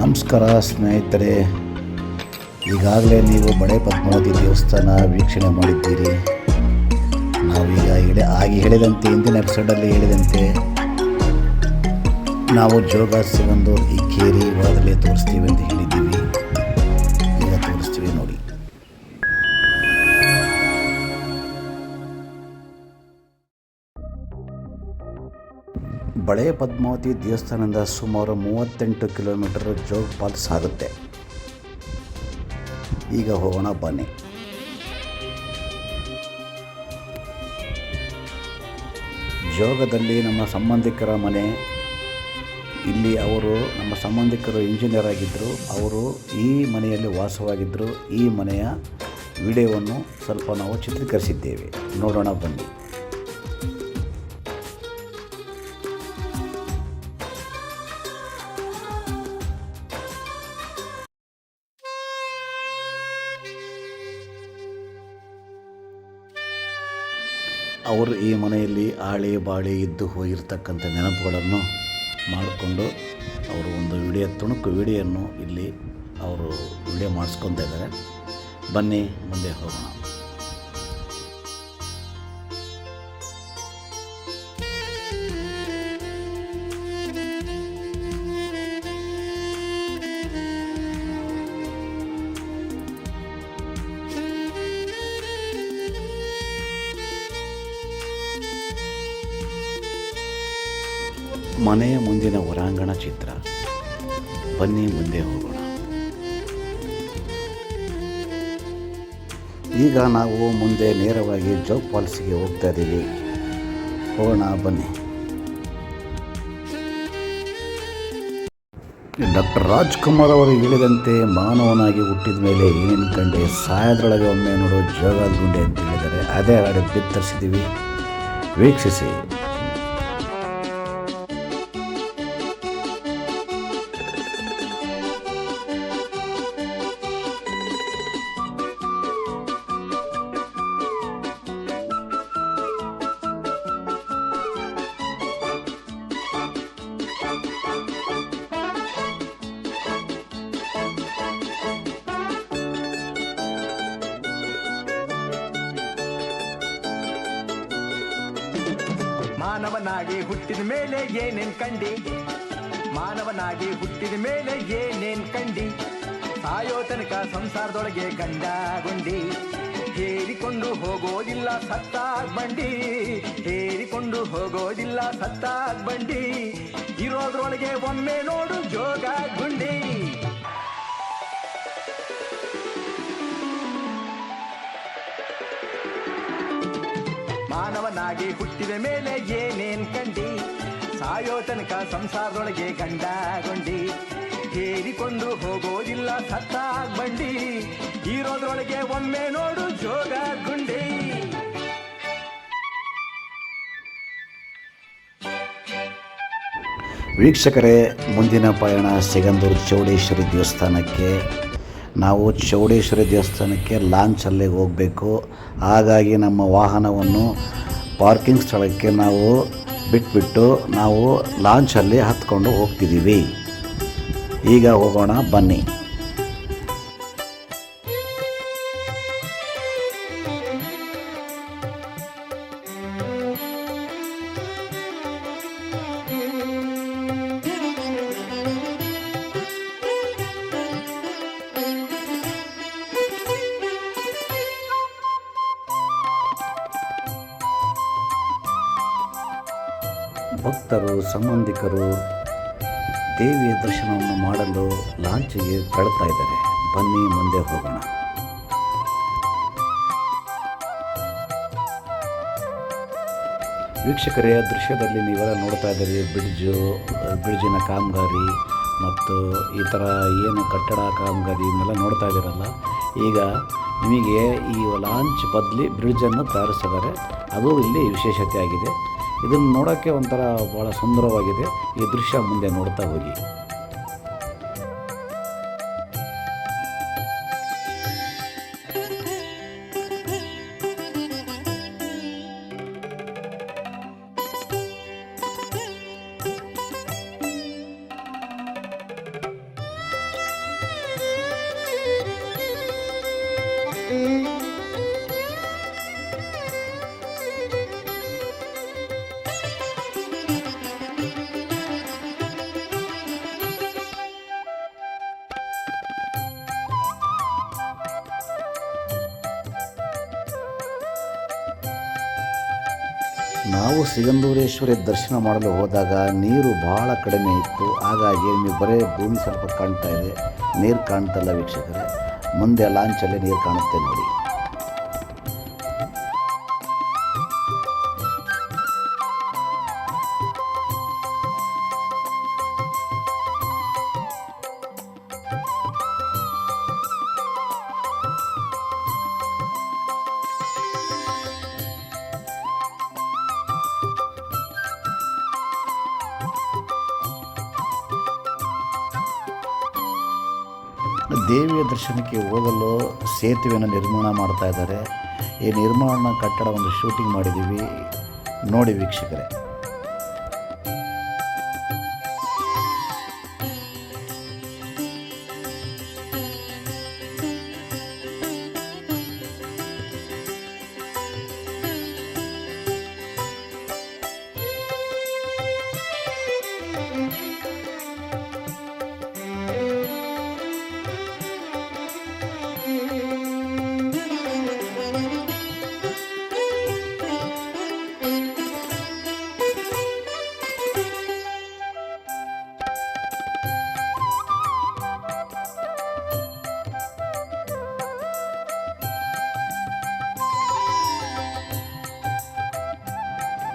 ನಮಸ್ಕಾರ ಸ್ನೇಹಿತರೆ. ಈಗಾಗಲೇ ನೀವು ಬಡೆ ಪದ್ಮಾವತಿ ದೇವಸ್ಥಾನ ವೀಕ್ಷಣೆ ಮಾಡಿದ್ದೀರಿ. ನಾವೀಗ ಹೇಳಿ, ಆಗಿ ಹೇಳಿದಂತೆ, ಹಿಂದಿನ ಎಪಿಸೋಡಲ್ಲಿ ಹೇಳಿದಂತೆ, ನಾವು ಜೋಗ ಈ ಕೇರಿ ಒಳಗಲ್ಲೇ ತೋರಿಸ್ತೀವಿ ಅಂತ ಹೇಳಿದ್ದೀವಿ. ಬಳೆ ಪದ್ಮಾವತಿ ದೇವಸ್ಥಾನದಿಂದ ಸುಮಾರು ಮೂವತ್ತೆಂಟು ಕಿಲೋಮೀಟರ್ ಜೋಗ್ ಫಾಲ್ಸ್ ಆಗುತ್ತೆ ಈಗ ಹೋಗೋಣ, ಬನ್ನಿ. ಜೋಗದಲ್ಲಿ ನಮ್ಮ ಸಂಬಂಧಿಕರ ಮನೆ. ಇಲ್ಲಿ ಅವರು ನಮ್ಮ ಸಂಬಂಧಿಕರು ಇಂಜಿನಿಯರ್ ಆಗಿದ್ದರು ಅವರು ಈ ಮನೆಯಲ್ಲಿ ವಾಸವಾಗಿದ್ದರು ಈ ಮನೆಯ ವಿಡಿಯೋವನ್ನು ಸ್ವಲ್ಪ ನಾವು ಚಿತ್ರೀಕರಿಸಿದ್ದೇವೆ. ನೋಡೋಣ, ಬನ್ನಿ. ಅವರು ಈ ಮನೆಯಲ್ಲಿ ಆಳಿ ಬಾಳಿ ಇದ್ದು ಹೋಗಿರ್ತಕ್ಕಂಥ ನೆನಪುಗಳನ್ನು ಮಾಡಿಕೊಂಡು ಅವರು ಒಂದು ವಿಡಿಯೋ ತುಣುಕು ವಿಡಿಯೋನ್ನು ಇಲ್ಲಿ ಅವರು ವಿಡಿಯೋ ಮಾಡಿಸ್ಕೊತಾ ಇದ್ದಾರೆ. ಬನ್ನಿ, ಮುಂದೆ ಹೋಗೋಣ. ಮನೆಯ ಮುಂದಿನ ಹೊರಾಂಗಣ ಚಿತ್ರ. ಬನ್ನಿ ಮುಂದೆ ಹೋಗೋಣ. ಈಗ ನಾವು ಮುಂದೆ ನೇರವಾಗಿ ಜೋಗ್ ಫಾಲ್ಸ್ಗೆ ಹೋಗ್ತಾ ಇದ್ದೀವಿ ಹೋಗೋಣ, ಬನ್ನಿ. ಡಾಕ್ಟರ್ ರಾಜ್ಕುಮಾರ್ ಅವರು ಹೇಳಿದಂತೆ ಮಾನವನಾಗಿ ಹುಟ್ಟಿದ ಮೇಲೆ ಏನೇನು ಕಂಡೆ, ಸಾಯದ್ರೊಳಗೆ ಒಮ್ಮೆ ನೋಡೋ ಜೋಗದ ಗುಂಡೆ ಅಂತ ಹೇಳಿದ್ದಾರೆ. ಅದೇ ಹಾಡು ಬಿತ್ತರಿಸಿದ್ದೀವಿ. ವೀಕ್ಷಿಸಿ. ಮಾನವನಾಗಿ ಹುಟ್ಟಿದ ಮೇಲೆ ಏನೇನ್ ಕಂಡಿ? ಮಾನವನಾಗಿ ಹುಟ್ಟಿದ ಮೇಲೆ ಏನೇನ್ ಕಂಡಿ? ಸಾಯೋ ತನಕ ಸಂಸಾರದೊಳಗೆ ಗಂಡ ಗುಂಡಿ ಹೇರಿಕೊಂಡು ಹೋಗೋದಿಲ್ಲ ಸತ್ತ ಬಂಡಿ ಹೇರಿಕೊಂಡು ಹೋಗೋದಿಲ್ಲ ಸತ್ತ ಬಂಡಿ ಇರೋದ್ರೊಳಗೆ ಒಮ್ಮೆ ನೋಡು ಜೋಗ ಗುಂಡಿ ಮಾನವನಾಗಿ ಹುಟ್ಟಿದ ಮೇಲೆ ಏನೇನ್ ಕಂಡಿ? ಸಾಯೋ ತನಕ ಸಂಸಾರದೊಳಗೆ ಗಂಡಗೊಂಡಿ. ಹೇರಿಕೊಂಡು ಹೋಗೋದಿಲ್ಲ ಸತ್ತಾಗ್ ಬಂಡಿ ಇರೋದ್ರೊಳಗೆ ಒಮ್ಮೆ ನೋಡು ಜೋಗ ಗುಂಡಿ ವೀಕ್ಷಕರೇ, ಮುಂದಿನ ಪಯಣ ಸಿಗಂದೂರು ಚೌಡೇಶ್ವರಿ ದೇವಸ್ಥಾನಕ್ಕೆ. ನಾವು ಚೌಡೇಶ್ವರಿ ದೇವಸ್ಥಾನಕ್ಕೆ ಲಾಂಚಲ್ಲೇ ಹೋಗಬೇಕು. ಹಾಗಾಗಿ ನಮ್ಮ ವಾಹನವನ್ನು ಪಾರ್ಕಿಂಗ್ ಸ್ಥಳಕ್ಕೆ ನಾವು ಬಿಟ್ಬಿಟ್ಟು ನಾವು ಲಾಂಚಲ್ಲಿ ಹತ್ಕೊಂಡು ಹೋಗ್ತಿದ್ದೀವಿ. ಈಗ ಹೋಗೋಣ ಬನ್ನಿ. ಭಕ್ತರು, ಸಂಬಂಧಿಕರು ದೇವಿಯ ದರ್ಶನವನ್ನು ಮಾಡಲು ಲಾಂಚಿಗೆ ಕಳ್ತಾ ಇದ್ದಾರೆ. ಬನ್ನಿ ಮುಂದೆ ಹೋಗೋಣ. ವೀಕ್ಷಕರೇ ದೃಶ್ಯದಲ್ಲಿ ನೀವೆಲ್ಲ ನೋಡ್ತಾ ಇದ್ದೀರಿ, ಬ್ರಿಡ್ಜು, ಬ್ರಿಡ್ಜಿನ ಕಾಮಗಾರಿ ಮತ್ತು ಈ ಥರ ಏನು ಕಟ್ಟಡ ಕಾಮಗಾರಿ ಇವನ್ನೆಲ್ಲ ನೋಡ್ತಾ ಇದ್ದೀರಲ್ಲ. ಈಗ ನಿಮಗೆ ಈ ಲಾಂಚ್ ಬದಲಿ ಬ್ರಿಡ್ಜನ್ನು ತಯಾರಿಸಿದ್ದಾರೆ ಅದು ಇಲ್ಲಿ ವಿಶೇಷತೆ ಆಗಿದೆ. ಇದನ್ನು ನೋಡೋಕ್ಕೆ ಒಂಥರ ಭಾಳ ಸುಂದರವಾಗಿದೆ ಈ ದೃಶ್ಯ ಮುಂದೆ ನೋಡ್ತಾ ಹೋಗಿ Mm-hmm. ನಾವು ಸಿಗಂಧೂರೇಶ್ವರಿ ದರ್ಶನ ಮಾಡಲು ಹೋದಾಗ ನೀರು ಬಹಳ ಕಡಿಮೆ ಇತ್ತು. ಹಾಗಾಗಿ ನಿಮಗೆ ಬರೇ ಭೂಮಿ ಸ್ವಲ್ಪ ಕಾಣ್ತಾ ಇದೆ. ನೀರು ಕಾಣ್ತಲ್ಲ ವೀಕ್ಷಕರೇ. ಮುಂದೆ ಲಾಂಚಲ್ಲಿ ನೀರು ಕಾಣುತ್ತೆ ನೋಡಿ. ದೇವಿಯ ದರ್ಶನಕ್ಕೆ ಹೋಗಲು ಸೇತುವೆಯನ್ನು ನಿರ್ಮಾಣ ಮಾಡ್ತಾ ಇದ್ದಾರೆ. ಈ ನಿರ್ಮಾಣ ಕಟ್ಟಡ ಒಂದು ಶೂಟಿಂಗ್ ಮಾಡಿದ್ದೀವಿ. ನೋಡಿ ವೀಕ್ಷಕರೇ.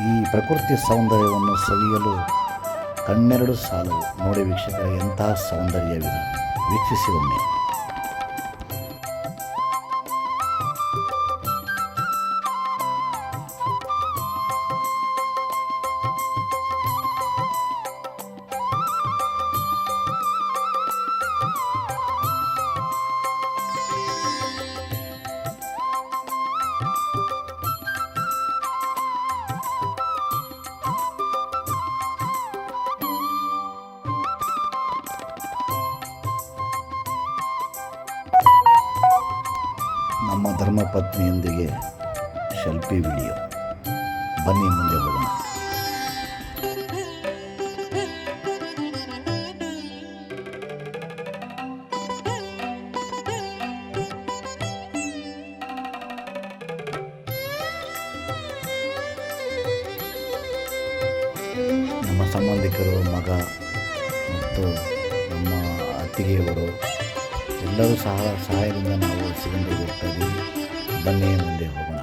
ಈ ಪ್ರಕೃತಿ ಸೌಂದರ್ಯವನ್ನು ಸವಿಯಲು ಕಣ್ಣೆರಡು ಸಾಲು ನೋಡಿ ವೀಕ್ಷಕರ ಎಂಥ ಸೌಂದರ್ಯವಿದೆ. ವೀಕ್ಷಿಸಿ ಒಮ್ಮೆ. ಧರ್ಮಪತ್ನಿಯೊಂದಿಗೆ ಶಲ್ಪಿ ವಿಡಿಯೋ. ಬನ್ನಿ ಮುಂದೆ ಹೋಗೋಣ. ನಮ್ಮ ಸಂಬಂಧಿಕರು, ಮಗ ಮತ್ತು ನಮ್ಮ ಅತ್ತಿಗೆಯವರು ಎಲ್ಲರೂ ಸಹ ಸಹಾಯದಿಂದ ನಾವು ಸಿಲಿಂಡರ್ ಹೋಗ್ತಾ ಇದ್ದೀವಿ. ಬನ್ನಿ ಮುಂದೆ ಹೋಗೋಣ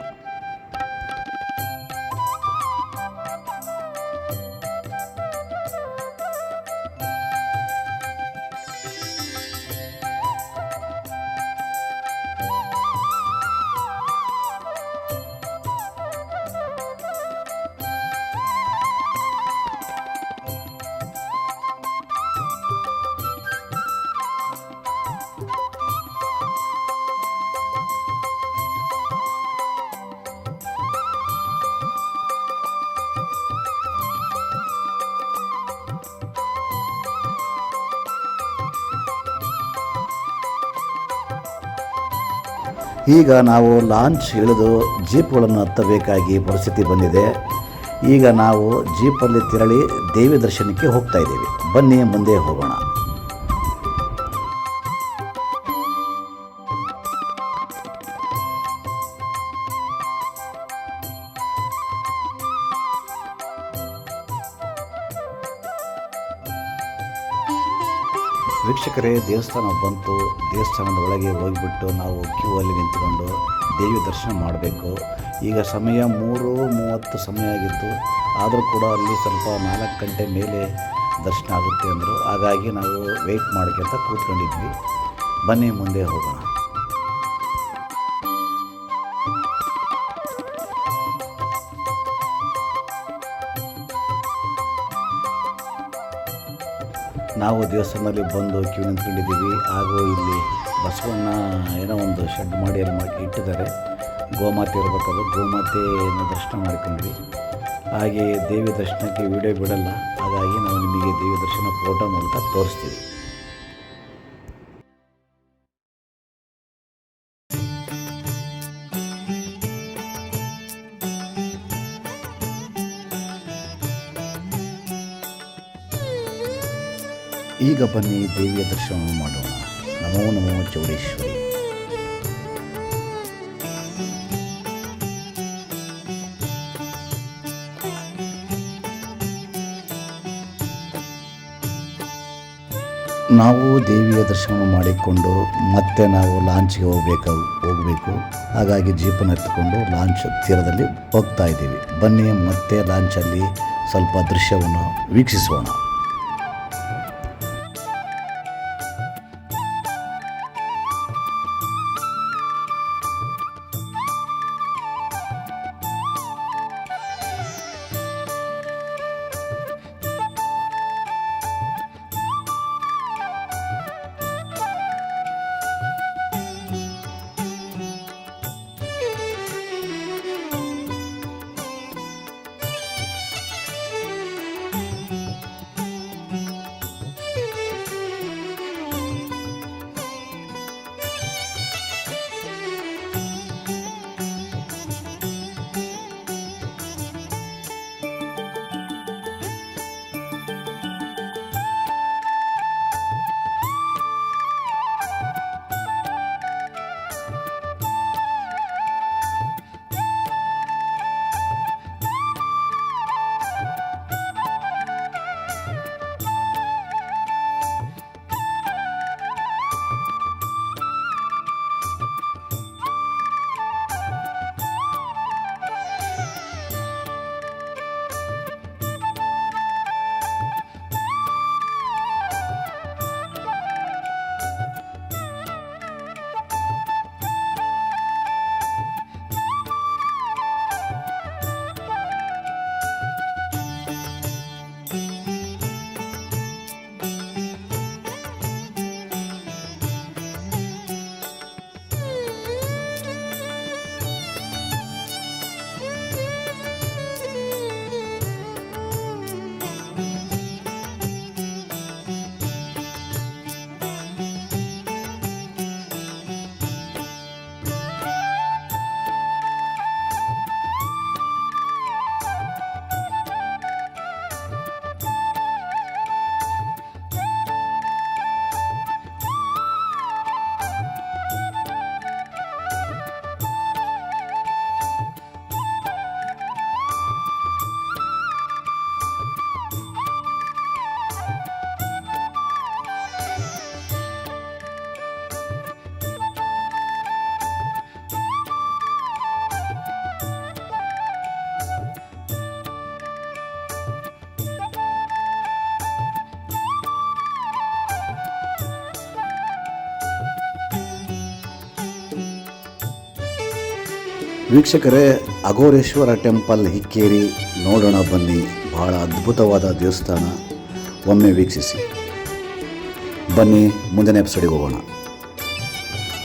ಈಗ ನಾವು ಲಾಂಚ್ ಇಳಿದು ಜೀಪ್ಗಳನ್ನು ಹತ್ತಬೇಕಾಗಿ ಪರಿಸ್ಥಿತಿ ಬಂದಿದೆ. ಈಗ ನಾವು ಜೀಪಲ್ಲಿ ತೆರಳಿ ದೇವಿ ದರ್ಶನಕ್ಕೆ ಹೋಗ್ತಾ ಇದ್ದೀವಿ. ಬನ್ನಿ, ಮುಂದೆ ಹೋಗೋಣ. ವೀಕ್ಷಕರೇ ದೇವಸ್ಥಾನ ಬಂತು ದೇವಸ್ಥಾನದ ಒಳಗೆ ಹೋಗಿಬಿಟ್ಟು ನಾವು ಕ್ಯೂ ಅಲ್ಲಿ ನಿಂತ್ಕೊಂಡು ದೇವಿ ದರ್ಶನ ಮಾಡಬೇಕು. ಈಗ ಸಮಯ ಮೂರು ಮೂವತ್ತು ಸಮಯ ಆಗಿತ್ತು. ಆದರೂ ಕೂಡ ಅಲ್ಲಿ ಸ್ವಲ್ಪ ನಾಲ್ಕು ಗಂಟೆ ಮೇಲೆ ದರ್ಶನ ಆಗುತ್ತೆ ಅಂದರು. ಹಾಗಾಗಿ ನಾವು ವೆಯ್ಟ್ ಮಾಡ್ಕೊಂತ ಕೂತ್ಕೊಂಡಿದ್ವಿ. ಬನ್ನಿ, ಮುಂದೆ ಹೋಗೋಣ. ನಾವು ದೇವಸ್ಥಾನದಲ್ಲಿ ಬಂದು ಕ್ಯೂ ನಿಂತ್ಕೊಂಡಿದ್ದೀವಿ. ಹಾಗೂ ಇಲ್ಲಿ ಬಸವಣ್ಣ ಏನೋ ಒಂದು ಶೆಡ್ ಮಾಡಿ ಅಲ್ಲಿ ಮಾಡಿ ಇಟ್ಟಿದ್ದಾರೆ. ಗೋಮಾತೆ ಇರಬೇಕದು ಗೋಮಾತೆಯನ್ನು ದರ್ಶನ ಮಾಡ್ಕೊಂಡ್ವಿ. ಹಾಗೆ ದೇವಿ ದರ್ಶನಕ್ಕೆ ವಿಡಿಯೋ ಬಿಡಲ್ಲ. ಹಾಗಾಗಿ ನಾವು ನಿಮಗೆ ದೇವಿ ದರ್ಶನ ಫೋಟೋ ಮೂಲಕ ತೋರಿಸ್ತೀವಿ. ಈಗ ಬನ್ನಿ ದೇವಿಯ ದರ್ಶನವನ್ನು ಮಾಡೋಣ. ನಮೋ ನಮೋ ಚೌಡೇಶ್ವರಿ. ನಾವು ದೇವಿಯ ದರ್ಶನ ಮಾಡಿಕೊಂಡು ಮತ್ತೆ ನಾವು ಲಾಂಚ್ಗೆ ಹೋಗ್ಬೇಕು, ಹೋಗಬೇಕು. ಹಾಗಾಗಿ ಜೀಪನ್ನು ಎತ್ತುಕೊಂಡು ಲಾಂಚ್ ತೀರದಲ್ಲಿ ಹೋಗ್ತಾ ಇದ್ದೀವಿ. ಬನ್ನಿ ಮತ್ತೆ ಲಾಂಚಲ್ಲಿ ಸ್ವಲ್ಪ ದೃಶ್ಯವನ್ನು ವೀಕ್ಷಿಸೋಣ. ವೀಕ್ಷಕರೇ, ಅಘೋರೇಶ್ವರ ಟೆಂಪಲ್ ಹಿಕ್ಕೇರಿ ನೋಡೋಣ ಬನ್ನಿ. ಬಹಳ ಅದ್ಭುತವಾದ ದೇವಸ್ಥಾನ. ಒಮ್ಮೆ ವೀಕ್ಷಿಸಿ. ಬನ್ನಿ, ಮುಂದಿನ ಎಪಿಸೋಡಿಗೆ ಹೋಗೋಣ.